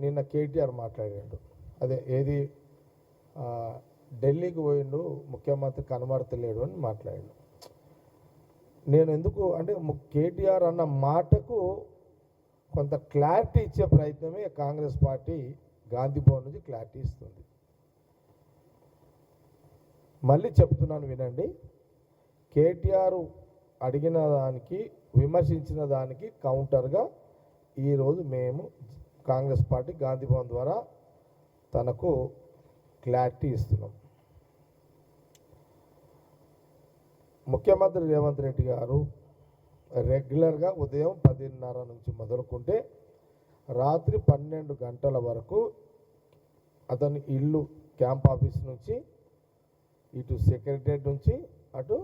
నిన్న కేటీఆర్ మాట్లాడాడు. అదే ఏది? ఢిల్లీకి పోయిండు ముఖ్యమంత్రి కనబడతలేడు అని మాట్లాడాడు. నేను ఎందుకు అంటే కేటీఆర్ అన్న మాటకు కొంత క్లారిటీ ఇచ్చే ప్రయత్నమే కాంగ్రెస్ పార్టీ గాంధీ భవన్ నుంచి క్లారిటీ ఇస్తుంది. మళ్ళీ చెప్తున్నాను వినండి. కేటీఆర్ అడిగిన దానికి విమర్శించిన దానికి కౌంటర్గా ఈరోజు మేము కాంగ్రెస్ పార్టీ గాంధీ భవన్ ద్వారా తనకు క్లారిటీ ఇస్తున్నాం. ముఖ్యమంత్రి రేవంత్ రెడ్డి గారు రెగ్యులర్గా ఉదయం పదిన్నర నుంచి మొదలుకుంటే రాత్రి పన్నెండు గంటల వరకు అతని ఇల్లు క్యాంప్ ఆఫీస్ నుంచి ఇటు సెక్రటరియట్ నుంచి అటు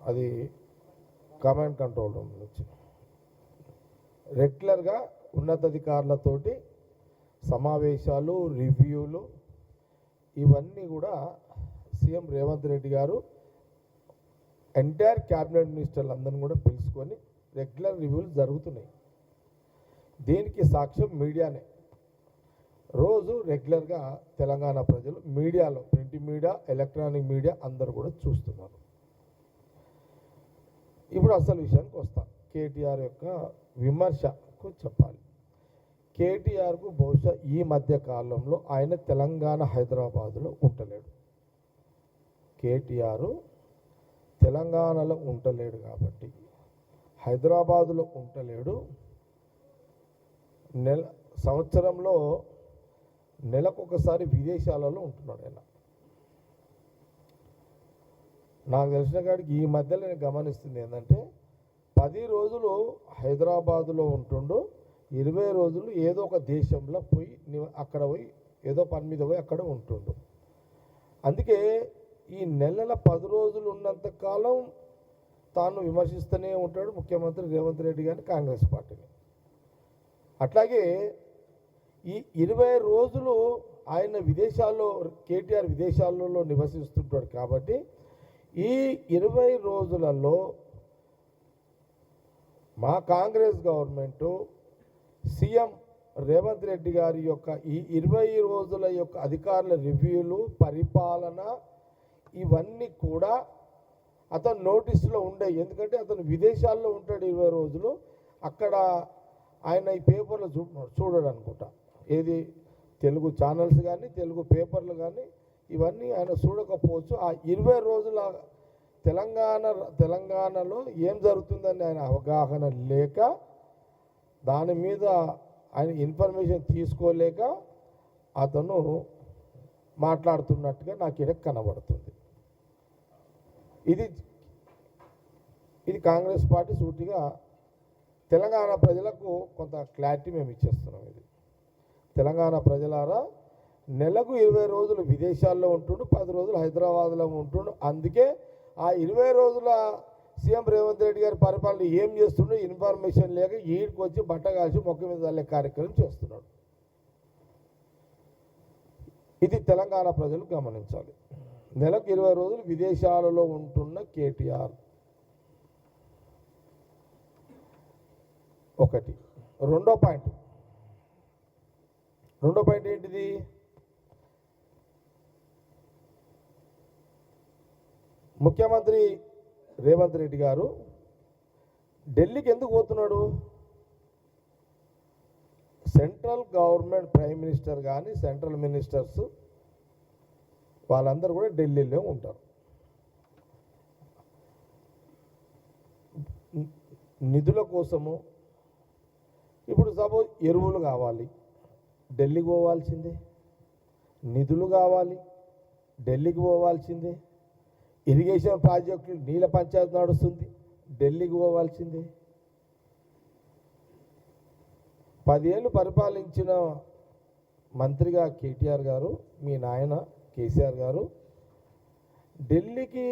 అది కమాండ్ కంట్రోల్ రూమ్ నుంచి. రెగ్యులర్గా ఉన్నతాధికారులతోటి సమావేశాలు రివ్యూలు ఇవన్నీ కూడా సీఎం రేవంత్ రెడ్డి గారు ఎంటైర్ క్యాబినెట్ మినిస్టర్లు అందరిని కూడా పిలుచుకొని రెగ్యులర్ రివ్యూలు జరుగుతున్నాయి. దీనికి సాక్ష్యం మీడియానే. రోజు రెగ్యులర్గా తెలంగాణ ప్రజలు మీడియాలో ప్రింట్ మీడియా ఎలక్ట్రానిక్ మీడియా అందరూ కూడా చూస్తున్నారు. ఇప్పుడు అసలు విషయానికి వస్తాను కేటీఆర్ యొక్క విమర్శ విమర్శకు చెప్పాలి. కేటీఆర్కు బహుశా ఈ మధ్య కాలంలో ఆయన తెలంగాణ హైదరాబాదులో ఉంటలేడు. కేటీఆర్ తెలంగాణలో ఉండలేడు కాబట్టి హైదరాబాదులో ఉంటలేడు. నెల సంవత్సరంలో నెలకొకసారి విదేశాలలో ఉంటున్నాడు ఆయన. నాకు తెలిసిన కాడికి ఈ మధ్యలో నేను గమనిస్తుంది ఏంటంటే పది రోజులు హైదరాబాదులో ఉంటుండు ఇరవై రోజులు ఏదో ఒక దేశంలో పోయి అక్కడ పోయి ఏదో పని మీద పోయి అక్కడ ఉంటుండు. అందుకే ఈ నెలల పది రోజులు ఉన్నంత కాలం తాను విమర్శిస్తూనే ఉంటాడు ముఖ్యమంత్రి రేవంత్ రెడ్డి గారిని కాంగ్రెస్ పార్టీని. అట్లాగే ఈ ఇరవై రోజులు ఆయన విదేశాల్లో కేటీఆర్ విదేశాలలో నివసిస్తుంటాడు కాబట్టి ఈ ఇరవై రోజులలో మా కాంగ్రెస్ గవర్నమెంటు సీఎం రేవంత్ రెడ్డి గారి యొక్క ఈ ఇరవై రోజుల యొక్క అధికారుల రివ్యూలు పరిపాలన ఇవన్నీ కూడా అతను నోటీసులో ఉండే. ఎందుకంటే అతను విదేశాల్లో ఉంటాడు ఇరవై రోజులు. అక్కడ ఆయన ఈ పేపర్లు చూ చూడడు అనుకుంటా. ఏది? తెలుగు ఛానల్స్ కానీ తెలుగు పేపర్లు కానీ ఇవన్నీ ఆయన చూడకపోవచ్చు. ఆ ఇరవై రోజుల తెలంగాణ తెలంగాణలో ఏం జరుగుతుందని ఆయన అవగాహన లేక దాని మీద ఆయన ఇన్ఫర్మేషన్ తీసుకోలేక అతను మాట్లాడుతున్నట్టుగా నాకు ఇక్కడ కనబడుతుంది. ఇది ఇది కాంగ్రెస్ పార్టీ సూటిగా తెలంగాణ ప్రజలకు కొంత క్లారిటీ మేము ఇచ్చేస్తున్నాం ఇది. తెలంగాణ ప్రజలారా నెలకు ఇరవై రోజులు విదేశాల్లో ఉంటుండు పది రోజులు హైదరాబాద్లో ఉంటుండు అందుకే ఆ ఇరవై రోజుల సీఎం రేవంత్ రెడ్డి గారి పరిపాలన ఏం చేస్తుండో ఇన్ఫర్మేషన్ లేక ఈడికి వచ్చి బట్ట కాల్చి మొక్క మీద చల్లే కార్యక్రమం చేస్తున్నాడు. ఇది తెలంగాణ ప్రజలు గమనించాలి. నెలకు ఇరవై రోజులు విదేశాలలో ఉంటున్న కేటీఆర్ ఒకటి. రెండో పాయింట్. రెండో పాయింట్ ఏంటిది? ముఖ్యమంత్రి రేవంత్ రెడ్డి గారు ఢిల్లీకి ఎందుకు పోతున్నాడు? సెంట్రల్ గవర్నమెంట్ ప్రైమ్ మినిస్టర్ కానీ సెంట్రల్ మినిస్టర్స్ వాళ్ళందరూ కూడా ఢిల్లీలో ఉంటారు. నిధుల కోసము ఇప్పుడు సపోజ్ ఎరువులు కావాలి ఢిల్లీకి పోవాల్సిందే. నిధులు కావాలి ఢిల్లీకి పోవాల్సిందే. ఇరిగేషన్ ప్రాజెక్టులు నీళ్ళ పంచాయతీ నడుస్తుంది. ఢిల్లీకి పోవాల్సిందే. పదేళ్ళు పరిపాలించిన మంత్రిగా కేటీఆర్ గారు మీ నాయన కేసీఆర్ గారు ఢిల్లీకి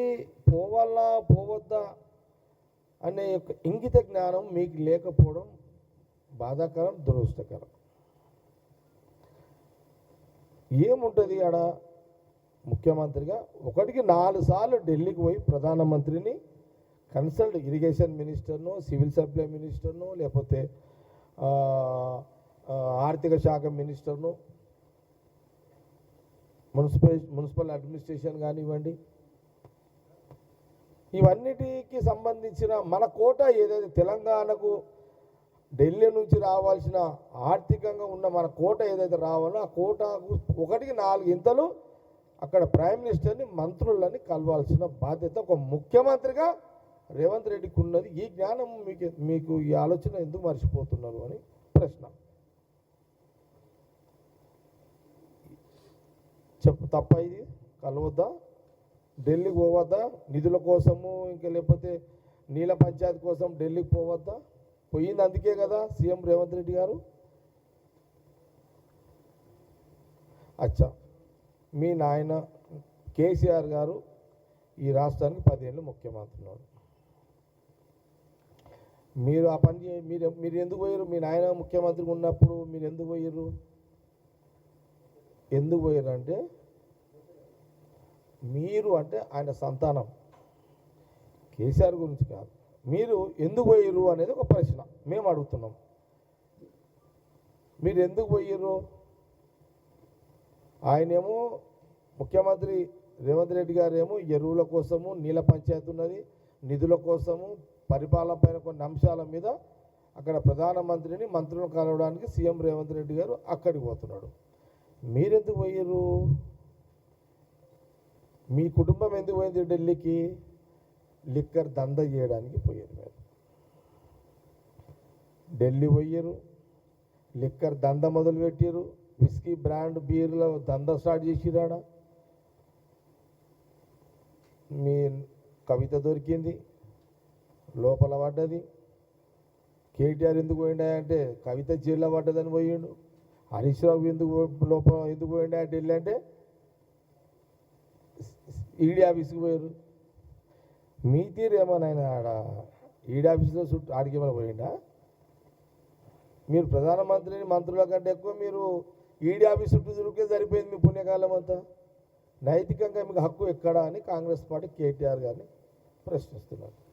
పోవాలా పోవద్దా అనే యొక్క ఇంగిత జ్ఞానం మీకు లేకపోవడం బాధాకరం దురదృష్టకరం. ఏముంటుంది ఆడ? ముఖ్యమంత్రిగా ఒకటికి నాలుగు సార్లు ఢిల్లీకి పోయి ప్రధానమంత్రిని కన్సల్ట్ ఇరిగేషన్ మినిస్టర్ను సివిల్ సప్లై మినిస్టర్ను లేకపోతే ఆర్థిక శాఖ మినిస్టర్ను మున్సిపల్ మున్సిపల్ అడ్మినిస్ట్రేషన్ కానివ్వండి. ఇవన్నిటికి సంబంధించిన మన కోట ఏదైతే తెలంగాణకు ఢిల్లీ నుంచి రావాల్సిన ఆర్థికంగా ఉన్న మన కోట ఏదైతే రావాలో ఆ కోటకు ఒకటికి నాలుగు ఇంతలు అక్కడ ప్రైమ్ మినిస్టర్ని మంత్రులని కలవాల్సిన బాధ్యత ఒక ముఖ్యమంత్రిగా రేవంత్ రెడ్డికి ఉన్నది ఈ జ్ఞానం మీకు మీకు ఈ ఆలోచన ఎందుకు మర్చిపోతున్నారు అని ప్రశ్న. చెప్పు తప్ప ఇది కలవద్దా? ఢిల్లీకి పోవద్దా? నిధుల కోసము ఇంకా లేకపోతే నీళ్ళ పంచాయతీ కోసం ఢిల్లీకి పోవద్దా? పోయింది అందుకే కదా సీఎం రేవంత్ రెడ్డి గారు. అచ్చా. మీ నాయన కేసీఆర్ గారు ఈ రాష్ట్రానికి పదేళ్ళు ముఖ్యమంత్రి ఉన్నారు మీరు ఆ పని చే- మీరు మీరు ఎందుకు పోయారు మీ నాయన ముఖ్యమంత్రిగా ఉన్నప్పుడు మీరు ఎందుకు పోయారు ఎందుకు పోయారు అంటే మీరు అంటే ఆయన సంతానం. కేసీఆర్ గురించి కాదు. మీరు ఎందుకు పోయారు అనేది ఒక ప్రశ్న. మేము అడుగుతున్నాం. మీరు ఎందుకు పోయిర్రు? ఆయనేమో ముఖ్యమంత్రి రేవంత్ రెడ్డి గారు ఏమో ఎరువుల కోసము నీళ్ళ పంచాయతీ ఉన్నది నిధుల కోసము పరిపాలన పైన కొన్ని అంశాల మీద అక్కడ ప్రధానమంత్రిని మంత్రులను కలవడానికి సీఎం రేవంత్ రెడ్డి గారు అక్కడికి పోతున్నాడు. మీరెందుకు పోయారు మీ కుటుంబం ఎందుకు పోయింది ఢిల్లీకి? లిక్కర్ దంద చేయడానికి పోయారు మీరు. ఢిల్లీ పోయారు లిక్కర్ దంద మొదలుపెట్టారు విస్కీ బ్రాండ్ బీర్ల దంద స్టార్ట్ చేసిరాడా. మీ కవిత దొరికింది లోపల పడ్డది. కేటీఆర్ ఎందుకు పోయిండా అంటే కవిత జైల్లో పడ్డదని పోయిండు. హరీష్ రావు ఎందుకు లోపల ఎందుకు పోయిండా అంటే అంటే ఈడీ ఆఫీస్కి పోయారు. మీ తీరు ఏమన్నా ఆడ ఈడీ ఆఫీస్లో చుట్టూ ఆడికి ఏమైనా పోయిండా? మీరు ప్రధానమంత్రిని మంత్రుల కంటే ఎక్కువ మీరు ఈడీ ఆఫీస్ చుట్టూ తిరిగితే సరిపోయింది మీ పుణ్యకాలం అంతా. నైతికంగా మీకు హక్కు ఎక్కడా అని కాంగ్రెస్ పార్టీ కేటీఆర్ గారిని ప్రశ్నిస్తున్నారు.